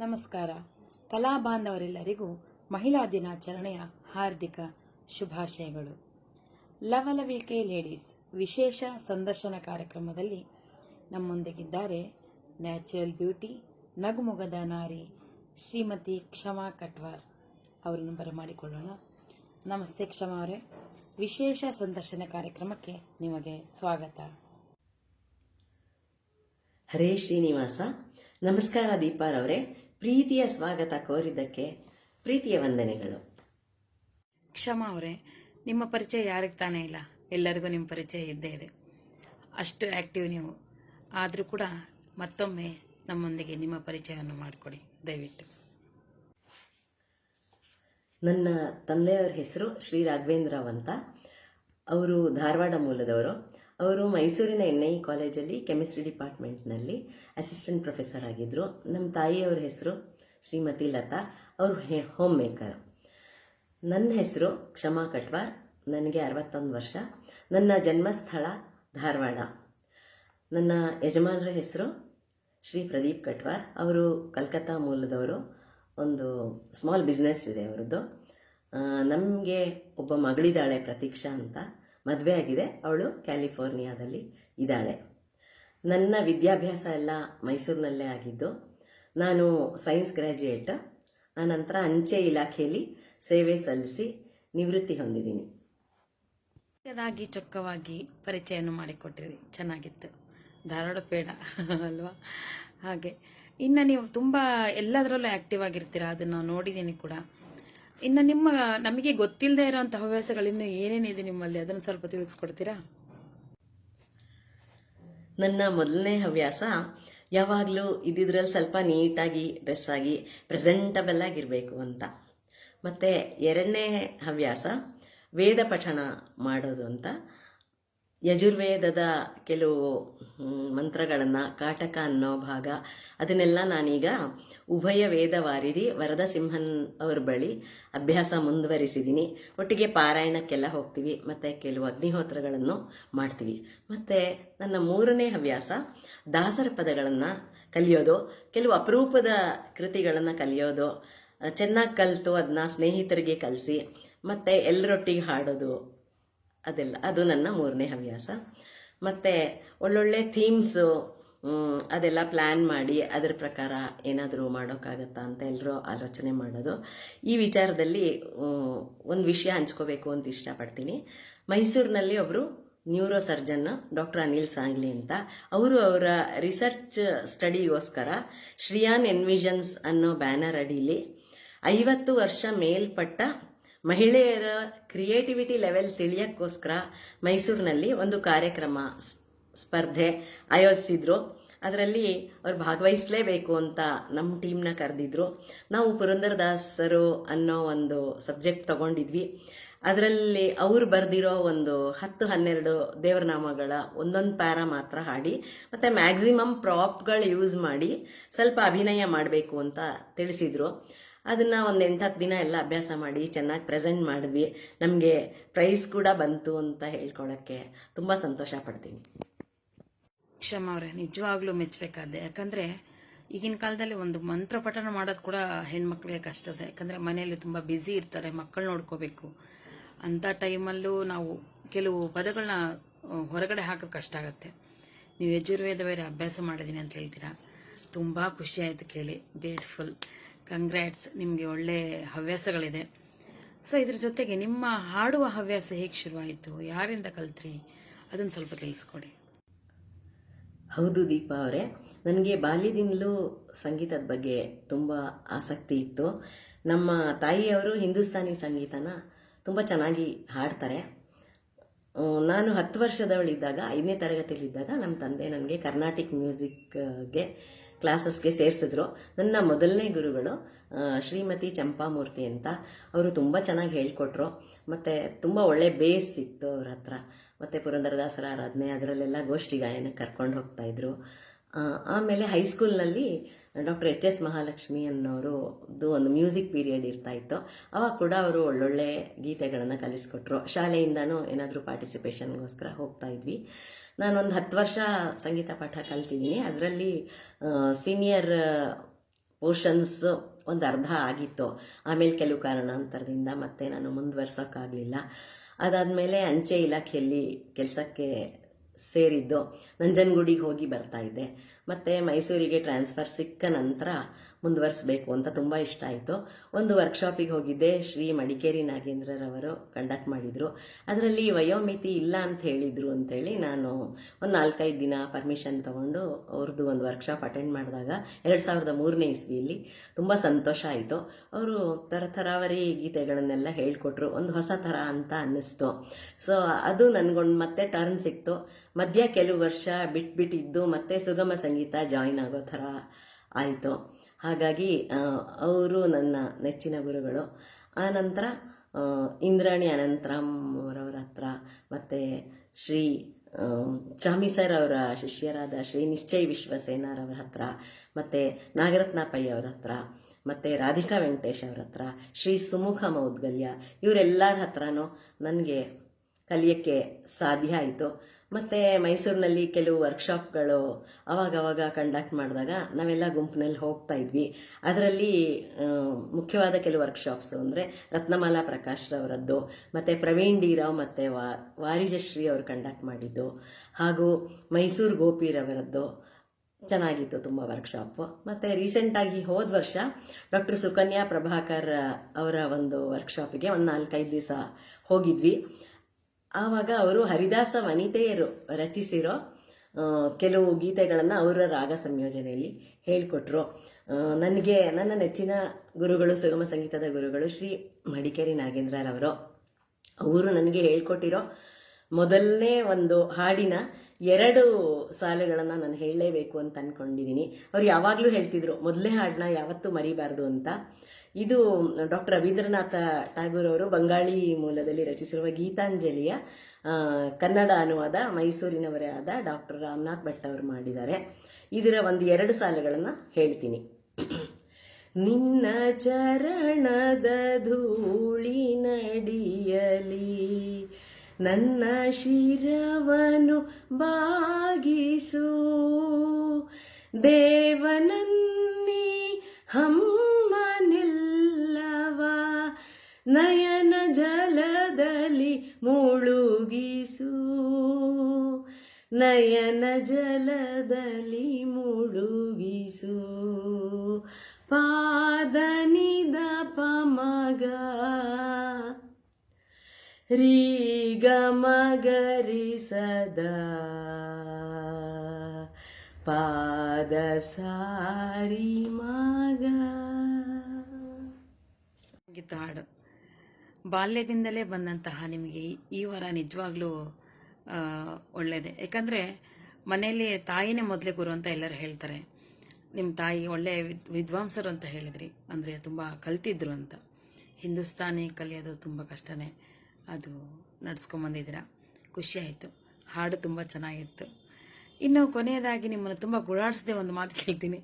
ನಮಸ್ಕಾರ. ಕಲಾ ಬಾಂಧವರೆಲ್ಲರಿಗೂ ಮಹಿಳಾ ದಿನಾಚರಣೆಯ ಹಾರ್ದಿಕ ಶುಭಾಶಯಗಳು. ಲವಲವಿಕೆ ಲೇಡೀಸ್ ವಿಶೇಷ ಸಂದರ್ಶನ ಕಾರ್ಯಕ್ರಮದಲ್ಲಿ ನಮ್ಮೊಂದಿಗಿದ್ದಾರೆ ನ್ಯಾಚುರಲ್ ಬ್ಯೂಟಿ, ನಗುಮೊಗದ ನಾರಿ ಶ್ರೀಮತಿ ಕ್ಷಮಾ ಕಟ್ವಾರ್. ಅವರನ್ನು ಬರಮಾಡಿಕೊಳ್ಳೋಣ. ನಮಸ್ತೆ ಕ್ಷಮಾ ಅವರೇ. ವಿಶೇಷ ಸಂದರ್ಶನ ಕಾರ್ಯಕ್ರಮಕ್ಕೆ ನಿಮಗೆ ಸ್ವಾಗತ. ಹರೇ ಶ್ರೀನಿವಾಸ. ನಮಸ್ಕಾರ ದೀಪಾರವರೇ ಪ್ರೀತಿಯ ಸ್ವಾಗತ ಕೋರಿದ್ದಕ್ಕೆ ಪ್ರೀತಿಯ ವಂದನೆಗಳು. ಕ್ಷಮಾ ಅವರೇ ನಿಮ್ಮ ಪರಿಚಯ ಯಾರಿಗೆ ತಾನೇ ಇಲ್ಲ? ಎಲ್ಲರಿಗೂ ನಿಮ್ಮ ಪರಿಚಯ ಇದ್ದೇ ಇದೆ. ಅಷ್ಟು ಆ್ಯಕ್ಟಿವ್ ನೀವು. ಆದರೂ ಕೂಡ ಮತ್ತೊಮ್ಮೆ ನಮ್ಮೊಂದಿಗೆ ನಿಮ್ಮ ಪರಿಚಯವನ್ನು ಮಾಡಿಕೊಡಿ. ದಯವಿಟ್ಟು. ನನ್ನ ತಂದೆಯವರ ಹೆಸರು ಶ್ರೀ ರಾಘವೇಂದ್ರ ಅಂತ. ಅವರು ಧಾರವಾಡ ಮೂಲದವರು. ಅವರು ಮೈಸೂರಿನ ಎನ್ ಐ ಕಾಲೇಜಲ್ಲಿ ಕೆಮಿಸ್ಟ್ರಿ ಡಿಪಾರ್ಟ್ಮೆಂಟ್ನಲ್ಲಿ ಅಸಿಸ್ಟೆಂಟ್ ಪ್ರೊಫೆಸರ್ ಆಗಿದ್ದರು ನಮ್ಮ ತಾಯಿಯವರ ಹೆಸರು ಶ್ರೀಮತಿ ಲತಾ. ಅವರು ಹೋಮ್ ಮೇಕರ್ ನನ್ನ ಹೆಸರು ಕ್ಷಮಾ ಕಟ್ವಾರ್. ನನಗೆ ಅರವತ್ತೊಂದು ವರ್ಷ. ನನ್ನ ಜನ್ಮಸ್ಥಳ ಧಾರವಾಡ. ನನ್ನ ಯಜಮಾನರ ಹೆಸರು ಶ್ರೀ ಪ್ರದೀಪ್ ಕಟ್ವಾರ್. ಅವರು ಕಲ್ಕತ್ತಾ ಮೂಲದವರು. ಒಂದು ಸ್ಮಾಲ್ ಬಿಸ್ನೆಸ್ ಇದೆ ಅವರದ್ದು. ನಮಗೆ ಒಬ್ಬ ಮಗಳಿದ್ದಾಳೆ ಪ್ರತೀಕ್ಷಾ ಅಂತ. ಮದುವೆ ಆಗಿದೆ. ಅವಳು ಕ್ಯಾಲಿಫೋರ್ನಿಯಾದಲ್ಲಿ ಇದ್ದಾಳೆ. ನನ್ನ ವಿದ್ಯಾಭ್ಯಾಸ ಎಲ್ಲ ಮೈಸೂರಿನಲ್ಲೇ ಆಗಿದ್ದು, ನಾನು ಸೈನ್ಸ್ ಗ್ರ್ಯಾಜುಯೇಟ್. ಆನಂತರ ಅಂಚೆ ಇಲಾಖೆಯಲ್ಲಿ ಸೇವೆ ಸಲ್ಲಿಸಿ ನಿವೃತ್ತಿ ಹೊಂದಿದ್ದೀನಿ. ಚಿಕ್ಕದಾಗಿ ಚೊಕ್ಕವಾಗಿ ಪರಿಚಯವನ್ನು ಮಾಡಿಕೊಟ್ಟಿರಿ. ಚೆನ್ನಾಗಿತ್ತು. ಧಾರವಾಡ ಪೇಡ, ಅಲ್ವಾ? ಹಾಗೆ. ಇನ್ನು ನೀವು ತುಂಬ ಎಲ್ಲದರಲ್ಲೂ ಆ್ಯಕ್ಟಿವ್ ಆಗಿರ್ತೀರ? ಅದನ್ನು ನೋಡಿದ್ದೀನಿ ಕೂಡ. ಇನ್ನು ನಿಮ್ಮ, ನಮಗೆ ಗೊತ್ತಿಲ್ಲದೆ ಇರೋಂಥ ಹವ್ಯಾಸಗಳು ಇನ್ನು ಏನೇನಿದೆ ನಿಮ್ಮಲ್ಲಿ? ಅದನ್ನು ಸ್ವಲ್ಪ ತಿಳಿಸ್ಕೊಡ್ತೀರಾ? ನನ್ನ ಮೊದಲನೇ ಹವ್ಯಾಸ ಯಾವಾಗಲೂ ಇದ್ದಿದ್ರಲ್ಲಿ ಸ್ವಲ್ಪ ನೀಟಾಗಿ ಡ್ರೆಸ್ ಆಗಿ ಪ್ರೆಸೆಂಟಬಲ್ ಆಗಿರಬೇಕು ಅಂತ. ಮತ್ತು ಎರಡನೇ ಹವ್ಯಾಸ ವೇದ ಪಠಣ ಮಾಡೋದು ಅಂತ. ಯಜುರ್ವೇದದ ಕೆಲವು ಮಂತ್ರಗಳನ್ನು, ಕಾಟಕ ಅನ್ನೋ ಭಾಗ, ಅದನ್ನೆಲ್ಲ ನಾನೀಗ ಉಭಯ ವೇದ ವಾರಿದಿ ವರದ ಸಿಂಹನ್ ಅವ್ರ ಬಳಿ ಅಭ್ಯಾಸ ಮುಂದುವರಿಸಿದ್ದೀನಿ ಒಟ್ಟಿಗೆ ಪಾರಾಯಣಕ್ಕೆಲ್ಲ ಹೋಗ್ತೀವಿ, ಮತ್ತು ಕೆಲವು ಅಗ್ನಿಹೋತ್ರಗಳನ್ನು ಮಾಡ್ತೀವಿ. ಮತ್ತು ನನ್ನ ಮೂರನೇ ಹವ್ಯಾಸ, ದಾಸರ ಪದಗಳನ್ನು ಕಲಿಯೋದು, ಕೆಲವು ಅಪರೂಪದ ಕೃತಿಗಳನ್ನು ಕಲಿಯೋದು ಚೆನ್ನಾಗಿ ಕಲಿತು ಅದನ್ನ ಸ್ನೇಹಿತರಿಗೆ ಕಲಿಸಿ, ಮತ್ತು ಎಲ್ಲರೊಟ್ಟಿಗೆ ಹಾಡೋದು ಅದೆಲ್ಲ, ಅದು ನನ್ನ ಮೂರನೇ ಹವ್ಯಾಸ. ಮತ್ತು ಒಳ್ಳೊಳ್ಳೆ ಥೀಮ್ಸು ಅದೆಲ್ಲ ಪ್ಲ್ಯಾನ್ ಮಾಡಿ ಅದರ ಪ್ರಕಾರ ಏನಾದರೂ ಮಾಡೋಕ್ಕಾಗತ್ತಾ ಅಂತ ಎಲ್ಲರೂ ಆಲೋಚನೆ ಮಾಡೋದು. ಈ ವಿಚಾರದಲ್ಲಿ ಒಂದು ವಿಷಯ ಹಂಚ್ಕೋಬೇಕು ಅಂತ ಇಷ್ಟಪಡ್ತೀನಿ. ಮೈಸೂರಿನಲ್ಲಿ ಒಬ್ಬರು neuro surgeon doctor Anil Sangli ಅಂತ. ಅವರು ಅವರ ರಿಸರ್ಚ್ ಸ್ಟಡಿಗೋಸ್ಕರ ಶ್ರಿಯಾನ್ ಎನ್ವಿಷನ್ಸ್ ಅನ್ನೋ ಬ್ಯಾನರ್ ಅಡಿಲಿ ಐವತ್ತು ವರ್ಷ ಮೇಲ್ಪಟ್ಟ ಮಹಿಳೆಯರ ಕ್ರಿಯೇಟಿವಿಟಿ ಲೆವೆಲ್ ತಿಳಿಯಕ್ಕೋಸ್ಕರ ಮೈಸೂರಿನಲ್ಲಿ ಒಂದು ಕಾರ್ಯಕ್ರಮ ಸ್ಪರ್ಧೆ ಆಯೋಜಿಸಿದ್ರು. ಅದರಲ್ಲಿ ಅವ್ರು ಭಾಗವಹಿಸಲೇಬೇಕು ಅಂತ ನಮ್ಮ ಟೀಮ್ನ ಕರೆದಿದ್ರು. ನಾವು ಪುರಂದರದಾಸರು ಅನ್ನೋ ಒಂದು ಸಬ್ಜೆಕ್ಟ್ ತಗೊಂಡಿದ್ವಿ. ಅದರಲ್ಲಿ ಅವ್ರು ಬರೆದಿರೋ ಒಂದು ಹತ್ತು ಹನ್ನೆರಡು ದೇವರನಾಮಗಳ ಒಂದೊಂದು ಪ್ಯಾರ ಮಾತ್ರ ಹಾಡಿ, ಮತ್ತು ಮ್ಯಾಕ್ಸಿಮಮ್ ಪ್ರಾಪ್ಗಳು ಯೂಸ್ ಮಾಡಿ ಸ್ವಲ್ಪ ಅಭಿನಯ ಮಾಡಬೇಕು ಅಂತ ತಿಳಿಸಿದ್ರು. ಅದನ್ನು ಒಂದು ಎಂಟತ್ತು ದಿನ ಎಲ್ಲ ಅಭ್ಯಾಸ ಮಾಡಿ, ಚೆನ್ನಾಗಿ ಪ್ರೆಸೆಂಟ್ ಮಾಡಿದ್ವಿ. ನಮಗೆ ಪ್ರೈಸ್ ಕೂಡ ಬಂತು ಅಂತ ಹೇಳ್ಕೊಳಕ್ಕೆ ತುಂಬ ಸಂತೋಷ ಪಡ್ತೀನಿ. ಕ್ಷಮ ಅವರೇ, ನಿಜವಾಗ್ಲೂ ಮೆಚ್ಚಬೇಕಾದ್ದೆ ಯಾಕಂದರೆ ಈಗಿನ ಕಾಲದಲ್ಲಿ ಒಂದು ಮಂತ್ರ ಪಠನ ಮಾಡೋದು ಕೂಡ ಹೆಣ್ಮಕ್ಳಿಗೆ ಕಷ್ಟದೆ ಯಾಕಂದರೆ ಮನೆಯಲ್ಲಿ ತುಂಬ ಬ್ಯುಸಿ ಇರ್ತಾರೆ, ಮಕ್ಕಳು ನೋಡ್ಕೋಬೇಕು. ಅಂಥ ಟೈಮಲ್ಲೂ ನಾವು ಕೆಲವು ಪದಗಳನ್ನ ಹೊರಗಡೆ ಹಾಕೋದು ಕಷ್ಟ ಆಗುತ್ತೆ. ನೀವು ಯಜುರ್ವೇದ ಬೇರೆ ಅಭ್ಯಾಸ ಮಾಡಿದ್ದೀನಿ ಅಂತ ಹೇಳ್ತೀರಾ? ತುಂಬ ಖುಷಿ ಆಯಿತು ಕೇಳಿ. ಗ್ರೇಟ್ಫುಲ್ ಕಂಗ್ರ್ಯಾಟ್ಸ್ ನಿಮಗೆ ಒಳ್ಳೆ ಹವ್ಯಾಸಗಳಿದೆ. ಸೊ ಇದ್ರ ಜೊತೆಗೆ ನಿಮ್ಮ ಹಾಡುವ ಹವ್ಯಾಸ ಹೇಗೆ ಶುರುವಾಯಿತು? ಯಾರಿಂದ ಕಲ್ತ್ರಿ? ಅದನ್ನು ಸ್ವಲ್ಪ ತಿಳಿಸ್ಕೊಡಿ. ಹೌದು ದೀಪಾ ಅವರೇ, ನನಗೆ ಬಾಲ್ಯದಿಂದಲೂ ಸಂಗೀತದ ಬಗ್ಗೆ ತುಂಬ ಆಸಕ್ತಿ ಇತ್ತು. ನಮ್ಮ ತಾಯಿಯವರು ಹಿಂದೂಸ್ತಾನಿ ಸಂಗೀತನ ತುಂಬ ಚೆನ್ನಾಗಿ ಹಾಡ್ತಾರೆ. ನಾನು ಹತ್ತು ವರ್ಷದವಳಿದ್ದಾಗ, ಐದನೇ ತರಗತಿಯಲ್ಲಿದ್ದಾಗ ನಮ್ಮ ತಂದೆ ನನಗೆ ಕರ್ನಾಟಿಕ್ ಮ್ಯೂಸಿಕ್ಗೆ ಕ್ಲಾಸಸ್ಗೆ ಸೇರಿಸಿದ್ರು. ನನ್ನ ಮೊದಲನೇ ಗುರುಗಳು ಶ್ರೀಮತಿ ಚಂಪಾಮೂರ್ತಿ ಅಂತ, ಅವರು ತುಂಬ ಚೆನ್ನಾಗಿ ಹೇಳ್ಕೊಟ್ರು. ಮತ್ತು ತುಂಬ ಒಳ್ಳೆ ಬೇಸ್ ಇತ್ತು ಅವ್ರ ಹತ್ರ. ಮತ್ತು ಪುರಂದರದಾಸರ ಆರಾಧನೆ, ಅದರಲ್ಲೆಲ್ಲ ಗೋಷ್ಠಿ ಗಾಯನ ಕರ್ಕೊಂಡು ಹೋಗ್ತಾಯಿದ್ರು ಆಮೇಲೆ ಹೈಸ್ಕೂಲ್ನಲ್ಲಿ ಡಾಕ್ಟರ್ ಎಚ್ ಎಸ್ ಮಹಾಲಕ್ಷ್ಮಿ ಅನ್ನೋರು ಒಂದು ಮ್ಯೂಸಿಕ್ ಪೀರಿಯಡ್ ಇರ್ತಾ ಇತ್ತು. ಅವಾಗ ಕೂಡ ಅವರು ಒಳ್ಳೊಳ್ಳೆ ಗೀತೆಗಳನ್ನು ಕಲಿಸ್ಕೊಟ್ರು. ಶಾಲೆಯಿಂದನೂ ಏನಾದರೂ ಪಾರ್ಟಿಸಿಪೇಷನ್ಗೋಸ್ಕರ ಹೋಗ್ತಾ ಇದ್ವಿ. ನಾನೊಂದು ಹತ್ತು ವರ್ಷ ಸಂಗೀತ ಪಾಠ ಕಲ್ತಿದ್ದೀನಿ ಅದರಲ್ಲಿ ಸೀನಿಯರ್ ಪೋರ್ಷನ್ಸ್ ಒಂದು ಅರ್ಧ ಆಗಿತ್ತು. ಆಮೇಲೆ ಕೆಲವು ಕಾರಣಾಂತರದಿಂದ ಮತ್ತೆ ನಾನು ಮುಂದುವರ್ಸೋಕ್ಕಾಗಲಿಲ್ಲ. ಅದಾದಮೇಲೆ ಅಂಚೆ ಇಲಾಖೆಯಲ್ಲಿ ಕೆಲಸಕ್ಕೆ ಸೇರಿದ್ದು ನಂಜನಗೂಡಿಗೆ ಹೋಗಿ ಬರ್ತಾ ಇದ್ದೆ. ಮತ್ತು ಮೈಸೂರಿಗೆ ಟ್ರಾನ್ಸ್ಫರ್ ಸಿಕ್ಕ ನಂತರ ಮುಂದುವರಿಸಬೇಕು ಅಂತ ತುಂಬ ಇಷ್ಟ ಆಯಿತು. ಒಂದು ವರ್ಕ್ಶಾಪಿಗೆ ಹೋಗಿದ್ದೆ, ಶ್ರೀ ಮಡಿಕೇರಿ ನಾಗೇಂದ್ರರವರು ಕಂಡಕ್ಟ್ ಮಾಡಿದರು. ಅದರಲ್ಲಿ ವಯೋಮಿತಿ ಇಲ್ಲ ಅಂತ ಹೇಳಿದರು ಅಂತೇಳಿ ನಾನು ಒಂದು ನಾಲ್ಕೈದು ದಿನ ಪರ್ಮಿಷನ್ ತೊಗೊಂಡು ಅವ್ರದ್ದು ಒಂದು ವರ್ಕ್ಶಾಪ್ ಅಟೆಂಡ್ ಮಾಡಿದಾಗ ಎರಡು ಸಾವಿರದ ಮೂರನೇ ಇಸ್ವಿಯಲ್ಲಿ ತುಂಬ ಸಂತೋಷ ಆಯಿತು. ಅವರು ಥರ ಥರಾವರಿ ಗೀತೆಗಳನ್ನೆಲ್ಲ ಹೇಳ್ಕೊಟ್ರು. ಒಂದು ಹೊಸ ಥರ ಅಂತ ಅನ್ನಿಸ್ತು. ಸೊ ಅದು ನನಗೊಂದು ಮತ್ತೆ ಟರ್ನ್ ಸಿಕ್ತು. ಮಧ್ಯ ಕೆಲವು ವರ್ಷ ಬಿಟ್ಬಿಟ್ಟಿದ್ದು ಮತ್ತೆ ಸುಗಮ ಸಂಗೀತ ಜಾಯಿನ್ ಆಗೋ ಥರ ಆಯಿತು. ಹಾಗಾಗಿ ಅವರು ನನ್ನ ನೆಚ್ಚಿನ ಗುರುಗಳು. ಆನಂತರ ಇಂದ್ರಾಣಿ ಅನಂತರಾಮ್ ಅವರವರ ಹತ್ರ, ಮತ್ತು ಶ್ರೀ ಚಾಮಿ ಸರ್ ಅವರ ಶಿಷ್ಯರಾದ ಶ್ರೀ ನಿಶ್ಚಯ್ ವಿಶ್ವಸೇನಾರವರ ಹತ್ರ, ಮತ್ತು ನಾಗರತ್ನ ಪೈ ಅವರ ಹತ್ರ, ಮತ್ತು ರಾಧಿಕಾ ವೆಂಕಟೇಶ್ ಅವರ ಹತ್ರ, ಶ್ರೀ ಸುಮುಖ ಮೌದ್ಗಲ್ಯ, ಇವರೆಲ್ಲರ ಹತ್ರನೂ ನನಗೆ ಕಲಿಯೋಕ್ಕೆ ಸಾಧ್ಯ ಆಯಿತು. ಮತ್ತು ಮೈಸೂರಿನಲ್ಲಿ ಕೆಲವು ವರ್ಕ್ಶಾಪ್ಗಳು ಅವಾಗವಾಗ ಕಂಡಕ್ಟ್ ಮಾಡಿದಾಗ ನಾವೆಲ್ಲ ಗುಂಪಿನಲ್ಲಿ ಹೋಗ್ತಾ ಇದ್ವಿ. ಅದರಲ್ಲಿ ಮುಖ್ಯವಾದ ಕೆಲವು ವರ್ಕ್ಶಾಪ್ಸು ಅಂದರೆ ರತ್ನಮಾಲಾ ಪ್ರಕಾಶ್ ರವರದ್ದು, ಮತ್ತು ಪ್ರವೀಣ್ ಡಿ ರಾವ್ ಮತ್ತು ವಾರಿಜಶ್ರೀ ಅವರು ಕಂಡಕ್ಟ್ ಮಾಡಿದ್ದು, ಹಾಗೂ ಮೈಸೂರು ಗೋಪಿರವರದ್ದು ಚೆನ್ನಾಗಿತ್ತು ತುಂಬ ವರ್ಕ್ಶಾಪು ಮತ್ತು ರೀಸೆಂಟಾಗಿ ಹೋದ ವರ್ಷ ಡಾಕ್ಟರ್ ಸುಕನ್ಯಾ ಪ್ರಭಾಕರ್ ಅವರ ಒಂದು ವರ್ಕ್ಶಾಪಿಗೆ ಒಂದು ನಾಲ್ಕೈದು ದಿವಸ ಹೋಗಿದ್ವಿ. ಆವಾಗ ಅವರು ಹರಿದಾಸ ವನಿತೆಯರು ರಚಿಸಿರೋ ಕೆಲವು ಗೀತೆಗಳನ್ನು ಅವರ ರಾಗ ಸಂಯೋಜನೆಯಲ್ಲಿ ಹೇಳಿಕೊಟ್ರು. ನನಗೆ, ನನ್ನ ನೆಚ್ಚಿನ ಗುರುಗಳು, ಸುಗಮ ಸಂಗೀತದ ಗುರುಗಳು ಶ್ರೀ ಮಡಿಕೇರಿ ನಾಗೇಂದ್ರರವರು ಅವರು. ನನಗೆ ಹೇಳ್ಕೊಟ್ಟಿರೋ ಮೊದಲನೇ ಒಂದು ಹಾಡಿನ ಎರಡು ಸಾಲುಗಳನ್ನು ನಾನು ಹೇಳಲೇಬೇಕು ಅಂತ ಅಂದ್ಕೊಂಡಿದ್ದೀನಿ ಅವ್ರು ಯಾವಾಗಲೂ ಹೇಳ್ತಿದ್ರು ಮೊದಲನೇ ಹಾಡನ್ನ ಯಾವತ್ತೂ ಮರಿಬಾರ್ದು ಅಂತ. ಇದು ಡಾಕ್ಟರ್ ರವೀಂದ್ರನಾಥ ಟ್ಯಾಗೂರ್ ಅವರು ಬಂಗಾಳಿ ಮೂಲದಲ್ಲಿ ರಚಿಸಿರುವ ಗೀತಾಂಜಲಿಯ ಕನ್ನಡ ಅನುವಾದ ಮೈಸೂರಿನವರೇ ಆದ ಡಾಕ್ಟರ್ ರಾಮನಾಥ್ ಭಟ್ ಅವರು ಮಾಡಿದ್ದಾರೆ. ಇದರ ಒಂದು ಎರಡು ಸಾಲುಗಳನ್ನು ಹೇಳ್ತೀನಿ. ನಿನ್ನ ಚರಣದ ಧೂಳಿ ನಡಿಯಲಿ, ನನ್ನ ಶಿರವನು ಬಾಗಿಸು, ದೇವನನ್ನಿ ಹಮ್ಮ ನಯನ ಜಲದಲ್ಲಿ ಮುಳುಗಿಸು. ನಯನ ಜಲದಲ್ಲಿ ಮುಳುಗಿಸು. ಪಾದನಿದ ಪಮಗ ರೀಗ ಗಮಗರಿ ಸದಾ ಪಾದ ಸಾರಿ ಮಗ. ಗೀತ ಹಾಡು. ಬಾಲ್ಯದಿಂದಲೇ ಬಂದಂತಹ ನಿಮಗೆ ಈ- ವರ ನಿಜವಾಗ್ಲೂ ಒಳ್ಳೆಯದೇ ಯಾಕಂದರೆ ಮನೆಯಲ್ಲಿ ತಾಯಿನೇ ಮೊದಲೇ ಗುರು ಅಂತ ಎಲ್ಲರೂ ಹೇಳ್ತಾರೆ. ನಿಮ್ಮ ತಾಯಿ ಒಳ್ಳೆ ವಿದ್- ವಿದ್ವಾಂಸರು ಅಂತ ಹೇಳಿದ್ರಿ. ಅಂದರೆ ತುಂಬ ಕಲ್ತಿದ್ರು ಅಂತ. ಹಿಂದೂಸ್ತಾನಿ ಕಲಿಯೋದು ತುಂಬ ಕಷ್ಟನೇ. ಅದು ನಡ್ಸ್ಕೊಂಬಂದಿದ್ದೀರಾ ಖುಷಿ ಆಯಿತು. ಹಾಡು ತುಂಬ ಚೆನ್ನಾಗಿತ್ತು. ಇನ್ನು ಕೊನೆಯದಾಗಿ ನಿಮ್ಮನ್ನು ತುಂಬ ಗುಳಾಡಿಸದೆ ಒಂದು ಮಾತು ಕೇಳ್ತೀನಿ.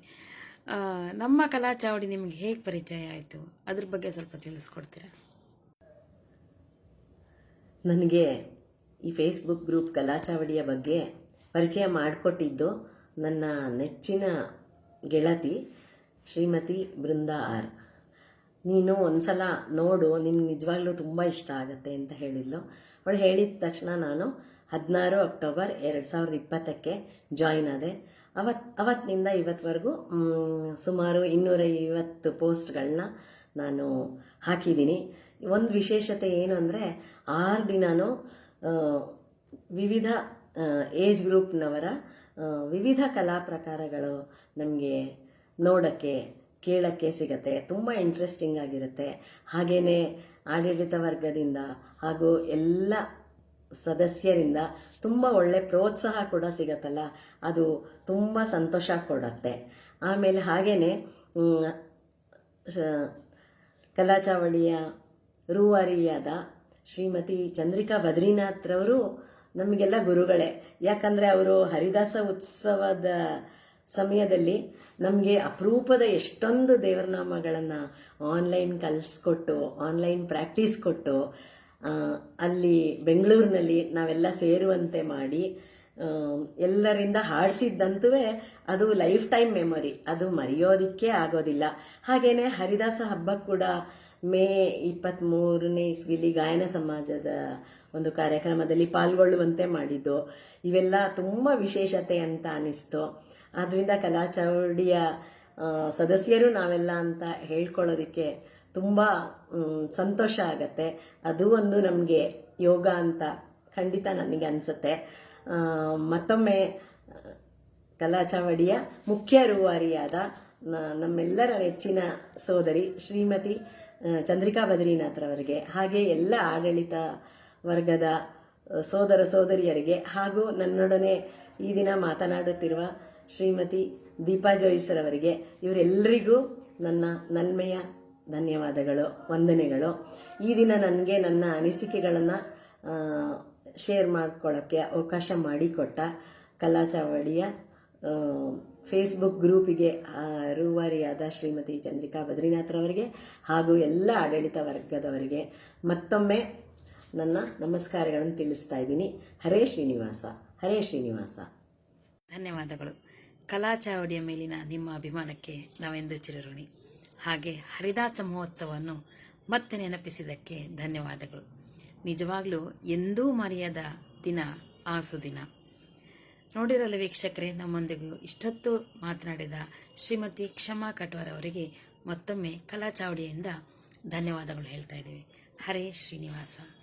ನಮ್ಮ ಕಲಾ ಚಾವಡಿ ನಿಮಗೆ ಹೇಗೆ ಪರಿಚಯ ಆಯಿತು? ಅದ್ರ ಬಗ್ಗೆ ಸ್ವಲ್ಪ ತಿಳಿಸ್ಕೊಡ್ತೀರಾ? ನನಗೆ ಈ ಫೇಸ್ಬುಕ್ ಗ್ರೂಪ್ ಕಲಾಚಾವಡಿಯ ಬಗ್ಗೆ ಪರಿಚಯ ಮಾಡಿಕೊಟ್ಟಿದ್ದು ನನ್ನ ನೆಚ್ಚಿನ ಗೆಳತಿ ಶ್ರೀಮತಿ ಬೃಂದಾ ಆರ್. ನೀನು ಒಂದ್ಸಲ ನೋಡು, ನಿನ್ಗೆ ನಿಜವಾಗ್ಲೂ ತುಂಬ ಇಷ್ಟ ಆಗುತ್ತೆ ಅಂತ ಹೇಳಿದ್ಲು. ಅವಳು ಹೇಳಿದ ತಕ್ಷಣ ನಾನು ಹದಿನಾರು ಅಕ್ಟೋಬರ್ ಎರಡು ಸಾವಿರದ ಇಪ್ಪತ್ತಕ್ಕೆ ಜಾಯಿನ್ ಆದೆ. ಅವತ್, ಅವತ್ತಿನಿಂದ ಇವತ್ತವರೆಗೂ ಸುಮಾರು ಇನ್ನೂರೈವತ್ತು ಪೋಸ್ಟ್ಗಳನ್ನ ನಾನು ಹಾಕಿದ್ದೀನಿ. ಒಂದು ವಿಶೇಷತೆ ಏನು ಅಂದರೆ, ಆರು ದಿನಾನು ವಿವಿಧ ಏಜ್ ಗ್ರೂಪ್ನವರ ವಿವಿಧ ಕಲಾ ಪ್ರಕಾರಗಳು ನಮಗೆ ನೋಡೋಕ್ಕೆ, ಕೇಳೋಕ್ಕೆ ಸಿಗತ್ತೆ. ತುಂಬ ಇಂಟ್ರೆಸ್ಟಿಂಗ್ ಆಗಿರುತ್ತೆ. ಹಾಗೆಯೇ ಆಡಳಿತ ವರ್ಗದಿಂದ ಹಾಗೂ ಎಲ್ಲ ಸದಸ್ಯರಿಂದ ತುಂಬ ಒಳ್ಳೆ ಪ್ರೋತ್ಸಾಹ ಕೂಡ ಸಿಗತ್ತಲ್ಲ. ಅದು ತುಂಬ ಸಂತೋಷ ಕೊಡತ್ತೆ. ಆಮೇಲೆ ಹಾಗೆಯೇ ಕಲಾಚಾವಳಿಯ ರೂವಾರಿಯಾದ ಶ್ರೀಮತಿ ಚಂದ್ರಿಕಾ ಬದ್ರಿನಾಥ್ರವರು ನಮಗೆಲ್ಲ ಗುರುಗಳೇ. ಯಾಕಂದರೆ ಅವರು ಹರಿದಾಸ ಉತ್ಸವದ ಸಮಯದಲ್ಲಿ ನಮಗೆ ಅಪರೂಪದ ಎಷ್ಟೊಂದು ದೇವರನಾಮಗಳನ್ನು ಆನ್ಲೈನ್ ಕಲಿಸ್ಕೊಟ್ಟು ಆನ್ಲೈನ್ ಪ್ರಾಕ್ಟೀಸ್ ಕೊಟ್ಟು ಅಲ್ಲಿ ಬೆಂಗಳೂರಿನಲ್ಲಿ ನಾವೆಲ್ಲ ಸೇರುವಂತೆ ಮಾಡಿ ಎಲ್ಲರಿಂದ ಹಾಡಿಸಿದ್ದಂತೂ ಅದು ಲೈಫ್ ಟೈಮ್ ಮೆಮೊರಿ. ಅದು ಮರೆಯೋದಿಕ್ಕೆ ಆಗೋದಿಲ್ಲ. ಹಾಗೇನೆ ಹರಿದಾಸ ಹಬ್ಬ ಕೂಡ ಮೇ ಇಪ್ಪತ್ತ್ಮೂರನೇ ಇಸ್ವಿಲಿ ಗಾಯನ ಸಮಾಜದ ಒಂದು ಕಾರ್ಯಕ್ರಮದಲ್ಲಿ ಪಾಲ್ಗೊಳ್ಳುವಂತೆ ಮಾಡಿದ್ದು. ಇವೆಲ್ಲ ತುಂಬ ವಿಶೇಷತೆ ಅಂತ ಅನಿಸ್ತು. ಆದ್ದರಿಂದ ಕಲಾಚೌಡಿಯ ಸದಸ್ಯರು ನಾವೆಲ್ಲ ಅಂತ ಹೇಳ್ಕೊಳ್ಳೋದಕ್ಕೆ ತುಂಬ ಸಂತೋಷ ಆಗತ್ತೆ. ಅದು ಒಂದು ನಮಗೆ ಯೋಗ ಅಂತ ಖಂಡಿತ ನನಗೆ ಅನಿಸುತ್ತೆ. ಮತ್ತೊಮ್ಮೆ ಕಲಾಚಾವಡಿಯ ಮುಖ್ಯ ರೂವಾರಿಯಾದ ನಮ್ಮೆಲ್ಲರ ನೆಚ್ಚಿನ ಸೋದರಿ ಶ್ರೀಮತಿ ಚಂದ್ರಿಕಾ ಬದ್ರಿನಾಥ್ರವರಿಗೆ ಹಾಗೆ ಎಲ್ಲ ಆಡಳಿತ ವರ್ಗದ ಸೋದರ ಸೋದರಿಯರಿಗೆ ಹಾಗೂ ನನ್ನೊಡನೆ ಈ ದಿನ ಮಾತನಾಡುತ್ತಿರುವ ಶ್ರೀಮತಿ ದೀಪಾ ಜೋಯಿಸರವರಿಗೆ ಇವರೆಲ್ಲರಿಗೂ ನನ್ನ ನಲ್ಮೆಯ ಧನ್ಯವಾದಗಳು, ವಂದನೆಗಳು. ಈ ದಿನ ನನಗೆ ನನ್ನ ಅನಿಸಿಕೆಗಳನ್ನು ಶೇರ್ ಮಾಡ್ಕೊಳ್ಳೋಕ್ಕೆ ಅವಕಾಶ ಮಾಡಿಕೊಟ್ಟ ಕಲಾ ಚಾವಡಿಯ ಫೇಸ್ಬುಕ್ ಗ್ರೂಪಿಗೆ ರೂವಾರಿಯಾದ ಶ್ರೀಮತಿ ಚಂದ್ರಿಕಾ ಬದ್ರಿನಾಥ್ರವರಿಗೆ ಹಾಗೂ ಎಲ್ಲ ಆಡಳಿತ ವರ್ಗದವರಿಗೆ ಮತ್ತೊಮ್ಮೆ ನನ್ನ ನಮಸ್ಕಾರಗಳನ್ನು ತಿಳಿಸ್ತಾ ಇದ್ದೀನಿ. ಹರೇ ಶ್ರೀನಿವಾಸ ಹರೇ ಶ್ರೀನಿವಾಸ. ಧನ್ಯವಾದಗಳು. ಕಲಾ ಚಾವಡಿಯ ಮೇಲಿನ ನಿಮ್ಮ ಅಭಿಮಾನಕ್ಕೆ ನಾವೆಂದು ಚಿರಋಣಿ. ಹಾಗೆ ಹರಿದಾಸ ಮಹೋತ್ಸವವನ್ನು ಮತ್ತೆ ನೆನಪಿಸಿದ್ದಕ್ಕೆ ಧನ್ಯವಾದಗಳು. ನಿಜವಾಗ್ಲೂ ಎಂದೂ ಮರೆಯದ ದಿನ, ಆಸು ದಿನ. ನೋಡಿರಲ್ಲ ವೀಕ್ಷಕರೇ ನಮ್ಮೊಂದಿಗೂ ಇಷ್ಟೊತ್ತು ಮಾತನಾಡಿದ ಶ್ರೀಮತಿ ಕ್ಷಮಾ ಕಟ್ವಾರ್ ಅವರಿಗೆ ಮತ್ತೊಮ್ಮೆ ಕಲಾ ಚಾವಡಿಯಿಂದ ಧನ್ಯವಾದಗಳು ಹೇಳ್ತಾ ಇದ್ದೀವಿ. ಹರೇ ಶ್ರೀನಿವಾಸ.